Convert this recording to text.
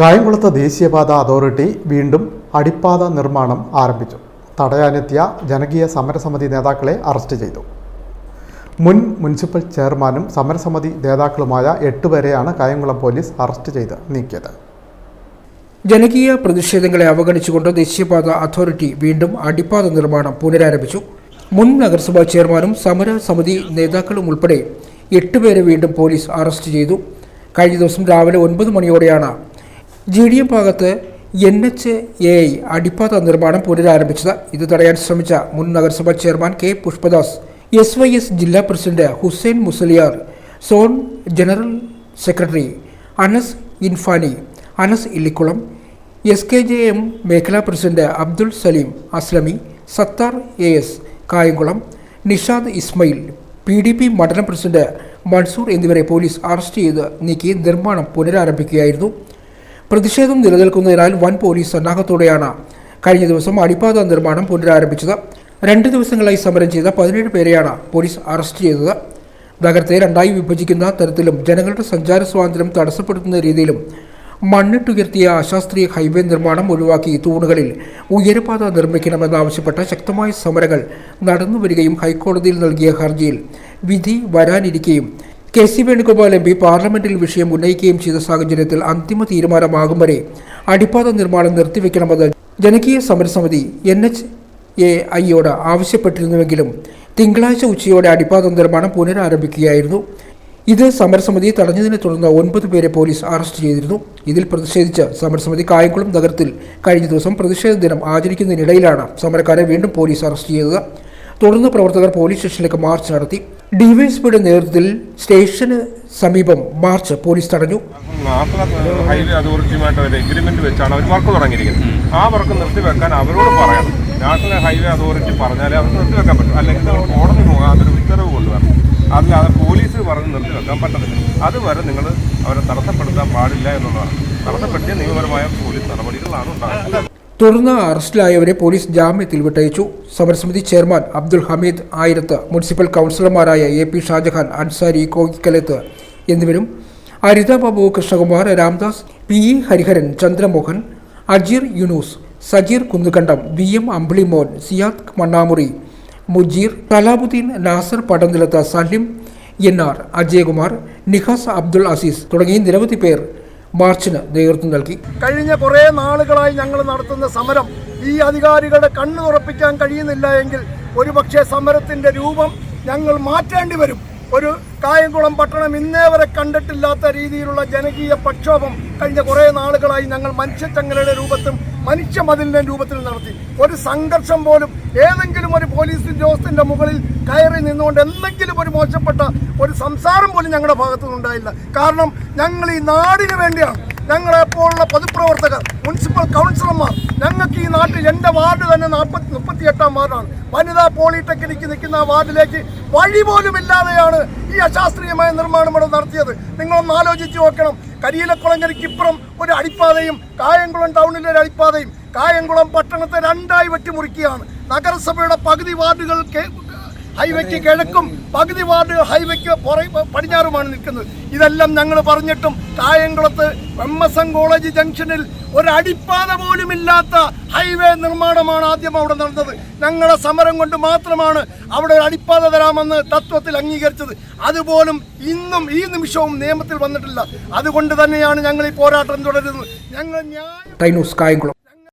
കായംകുളത്ത് ദേശീയപാത അതോറിറ്റി വീണ്ടും അടിപ്പാത നിർമ്മാണം ആരംഭിച്ചു. തടയാനെത്തിയ ജനകീയ സമരസമിതി നേതാക്കളെ അറസ്റ്റ് ചെയ്തു. മുൻ മുനിസിപ്പൽ ചെയർമാനും സമരസമിതി നേതാക്കളുമായ എട്ടുപേരെയാണ് കായംകുളം പോലീസ് അറസ്റ്റ് ചെയ്ത് നീക്കിയത്. ജനകീയ പ്രതിഷേധങ്ങളെ അവഗണിച്ചുകൊണ്ട് ദേശീയപാത അതോറിറ്റി വീണ്ടും അടിപ്പാത നിർമ്മാണം പുനരാരംഭിച്ചു. മുൻ നഗരസഭാ ചെയർമാനും സമരസമിതി നേതാക്കളും ഉൾപ്പെടെ എട്ടുപേരെ വീണ്ടും പോലീസ് അറസ്റ്റ് ചെയ്തു. കഴിഞ്ഞ ദിവസം രാവിലെ ഒൻപത് മണിയോടെയാണ് ജി ഡി എം ഭാഗത്ത് എൻ എച്ച് എ ഐ അടിപ്പാത നിർമ്മാണം പുനരാരംഭിച്ചത്. ഇത് തടയാൻ ശ്രമിച്ച മുൻ നഗരസഭാ chairman K Pushpadas S Y S ജില്ലാ president Hussain Musaliyar zone general secretary Anas Infani Anas Illikkulam S K J M മേഖലാ president Abdul Salim Aslami Sattar A S Kayamkulam Nishad Ismail P D P മണ്ഡലം president Mansoor എന്നിവരെ police arrest ചെയ്ത് നീക്കി നിർമ്മാണം പുനരാരംഭിക്കുകയായിരുന്നു. പ്രതിഷേധം നിലനിൽക്കുന്നതിനാൽ വൻ പോലീസ് സന്നാഹത്തോടെയാണ് കഴിഞ്ഞ ദിവസം അടിപ്പാത നിർമ്മാണം പുനരാരംഭിച്ചത്. രണ്ട് ദിവസങ്ങളായി സമരം ചെയ്ത പതിനേഴ് പേരെയാണ് പോലീസ് അറസ്റ്റ് ചെയ്തത്. നഗരത്തെ രണ്ടായി വിഭജിക്കുന്ന തരത്തിലും ജനങ്ങളുടെ സഞ്ചാര സ്വാതന്ത്ര്യം തടസ്സപ്പെടുത്തുന്ന രീതിയിലും മണ്ണിട്ടുയർത്തിയ അശാസ്ത്രീയ ഹൈവേ നിർമ്മാണം ഒഴിവാക്കി തൂണുകളിൽ ഉയരപാത നിർമ്മിക്കണമെന്നാവശ്യപ്പെട്ട ശക്തമായ സമരങ്ങൾ നടന്നുവരികയും ഹൈക്കോടതിയിൽ നൽകിയ ഹർജിയിൽ വിധി വരാനിരിക്കെയും K C Venugopal M P പാർലമെന്റിൽ വിഷയം ഉന്നയിക്കുകയും ചെയ്ത സാഹചര്യത്തിൽ അന്തിമ തീരുമാനമാകും വരെ അടിപ്പാത നിർമ്മാണം നിർത്തിവെക്കണമെന്ന് ജനകീയ സമരസമിതി എൻ എച്ച് എ ഐയോട് ആവശ്യപ്പെട്ടിരുന്നുവെങ്കിലും തിങ്കളാഴ്ച ഉച്ചയോടെ അടിപ്പാത നിർമ്മാണം പുനരാരംഭിക്കുകയായിരുന്നു. ഇത് സമരസമിതി തടഞ്ഞതിനെ തുടർന്ന് ഒൻപത് പേരെ പോലീസ് അറസ്റ്റ് ചെയ്തിരുന്നു. ഇതിൽ പ്രതിഷേധിച്ച് സമരസമിതി കായംകുളം നഗരത്തിൽ കഴിഞ്ഞ ദിവസം പ്രതിഷേധ ദിനം ആചരിക്കുന്നതിനിടയിലാണ് സമരക്കാരെ വീണ്ടും പോലീസ് അറസ്റ്റ് ചെയ്തത്. തുടർന്ന് പ്രവർത്തകർ പോലീസ് സ്റ്റേഷനിലേക്ക് മാർച്ച് നടത്തി. ഡിവൈഎസ്പിയുടെ നേതൃത്വത്തിൽ സ്റ്റേഷന് സമീപം മാർച്ച് പോലീസ് തടഞ്ഞു. ഹൈവേ അതോറിറ്റിയുമായിട്ട് ഒരു എഗ്രിമെന്റ് വെച്ചാണ് അവർ വർക്ക് തുടങ്ങിയിരിക്കുന്നത്. ആ വർക്ക് നിർത്തിവെക്കാൻ അവരോട് പറയണം. നാട്ടിലെ ഹൈവേ അതോറിറ്റി പറഞ്ഞാലേ അവർക്ക് നിർത്തിവെക്കാൻ പറ്റും. അല്ലെങ്കിൽ നമ്മൾ കോടതി പോകാൻ അതൊരു ഉത്തരവ് കൊണ്ടുവരണം. അല്ലാതെ പോലീസ് പറഞ്ഞ് നിർത്തിവെക്കാൻ പറ്റത്തില്ല. അതുവരെ നിങ്ങൾ അവരെ തടസ്സപ്പെടുത്താൻ പാടില്ല എന്നുള്ളതാണ്. തടസ്സപ്പെടുത്തിയ നിയമപരമായ പോലീസ് നടപടികളാണ് ഉണ്ടാകുന്നത്. തുടർന്ന് അറസ്റ്റിലായവരെ പോലീസ് ജാമ്യത്തിൽ വിട്ടയച്ചു. സമരസമിതി ചെയർമാൻ അബ്ദുൽ ഹമീദ് ആയിരത്ത് മുനിസിപ്പൽ കൗൺസിലർമാരായ എ പി ഷാജഹാൻ അൻസാരി കോക്കലത്ത് എന്നിവരും Aritha Babu Krishnakumar Ramdas P E Hariharan Chandramohan Ajeer Yunus Sajeer Kunnukandam V M Ambilimon Siyad Mannamuri Mujeer Thalabuddeen Nasar Padanilath Salim N R Ajayakumar Nihas Abdul Azeez തുടങ്ങി നിരവധി പേർ മാർച്ചിന് നേതൃത്വം നൽകി. കഴിഞ്ഞ കുറേ നാളുകളായി ഞങ്ങൾ നടത്തുന്ന സമരം ഈ അധികാരികളുടെ കണ്ണു തുറപ്പിക്കാൻ കഴിയുന്നില്ല എങ്കിൽ ഒരുപക്ഷെ സമരത്തിന്റെ രൂപം ഞങ്ങൾ മാറ്റേണ്ടി വരും. ഒരു കായംകുളം പട്ടണം ഇന്നേ വരെ കണ്ടിട്ടില്ലാത്ത രീതിയിലുള്ള ജനകീയ പ്രക്ഷോഭം കഴിഞ്ഞ കുറേ നാളുകളായി ഞങ്ങൾ മനുഷ്യച്ചങ്ങലയുടെ രൂപത്തും മനുഷ്യ രൂപത്തിലും നടത്തി. ഒരു സംഘർഷം പോലും ഏതെങ്കിലും ഒരു പോലീസ് ഉദ്യോഗസ്ഥന്റെ മുകളിൽ കയറി നിന്നുകൊണ്ട് എന്തെങ്കിലും ഒരു മോശപ്പെട്ട ഒരു സംസാരം പോലും ഞങ്ങളുടെ ഭാഗത്തുനിന്നുണ്ടായില്ല. കാരണം ഞങ്ങൾ ഈ നാടിന് വേണ്ടിയാണ് ഞങ്ങളെപ്പോലുള്ള പൊതുപ്രവർത്തകർ മുനിസിപ്പൽ കൗൺസിലർമാർ ഞങ്ങൾക്ക് ഈ നാട്ടിൽ എന്റെ വാർഡ് തന്നെ നാൽപ്പത്തി മുപ്പത്തി എട്ടാം വാർഡാണ്. വനിതാ പോളിടെക്നിക്ക് നിൽക്കുന്ന വാർഡിലേക്ക് വഴി പോലും ഇല്ലാതെയാണ് ഈ അശാസ്ത്രീയമായ നിർമ്മാണം ഇവിടെ നടത്തിയത്. നിങ്ങളൊന്ന് ആലോചിച്ച് നോക്കണം. കരിയിലക്കുളങ്ങരയ്ക്കിപ്പുറം ഒരു അടിപ്പാതയും കായംകുളം ടൗണിലെ ഒരു അടിപ്പാതയും കായംകുളം പട്ടണത്തെ രണ്ടായി വെട്ടിമുറിക്കുകയാണ്. നഗരസഭയുടെ പകുതി വാർഡുകൾ ഹൈവേക്ക് കിഴക്കും പകുതി വാർഡ് ഹൈവേക്ക് പടിഞ്ഞാറുമാണ് നിൽക്കുന്നത്. ഇതെല്ലാം ഞങ്ങൾ പറഞ്ഞിട്ടും കായംകുളത്ത് എം എസ് എൻ കോളേജ് ജംഗ്ഷനിൽ ഒരടിപ്പാത പോലുമില്ലാത്ത ഹൈവേ നിർമ്മാണമാണ് ആദ്യം അവിടെ നടന്നത്. ഞങ്ങളുടെ സമരം കൊണ്ട് മാത്രമാണ് അവിടെ ഒരു അടിപ്പാത തരാമെന്ന് തത്വത്തിൽ അംഗീകരിച്ചത്. അതുപോലും ഇന്നും ഈ നിമിഷവും നിയമത്തിൽ വന്നിട്ടില്ല. അതുകൊണ്ട് തന്നെയാണ് ഞങ്ങൾ ഈ പോരാട്ടം തുടരുന്നത്. ഞങ്ങൾ ന്യായം